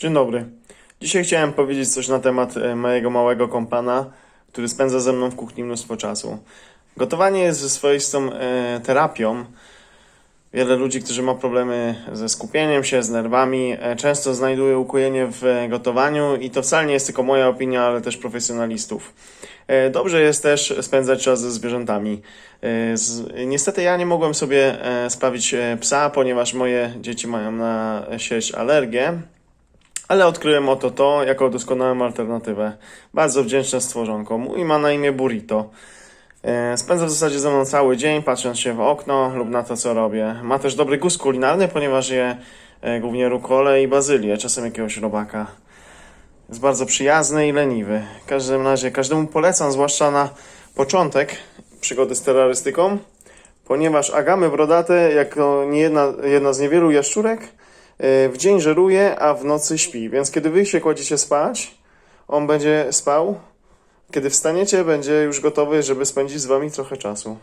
Dzień dobry. Dzisiaj chciałem powiedzieć coś na temat e, mojego małego kompana, który spędza ze mną w kuchni mnóstwo czasu. Gotowanie jest swoistą e, terapią. Wiele ludzi, którzy ma problemy ze skupieniem się, z nerwami, e, często znajduje ukojenie w gotowaniu i to wcale nie jest tylko moja opinia, ale też profesjonalistów. Dobrze jest też spędzać czas ze zwierzętami. Niestety ja nie mogłem sobie sprawić psa, ponieważ moje dzieci mają na sieć alergię. Ale odkryłem oto to jako doskonałą alternatywę. Bardzo wdzięczne stworzonko. Mój ma na imię Burrito. E, Spędza w zasadzie ze mną cały dzień, patrząc się w okno lub na to, co robię. Ma też dobry gust kulinarny, ponieważ je e, głównie rukolę i bazylię, czasem jakiegoś robaka. Jest bardzo przyjazny i leniwy. W każdym razie każdemu polecam, zwłaszcza na początek przygody z terrorystyką, ponieważ agamy brodate, jako jedna, jedna z niewielu jaszczurek, w dzień żeruje, a w nocy śpi. Więc kiedy wy się kładziecie spać, on będzie spał. Kiedy wstaniecie, będzie już gotowy, żeby spędzić z wami trochę czasu.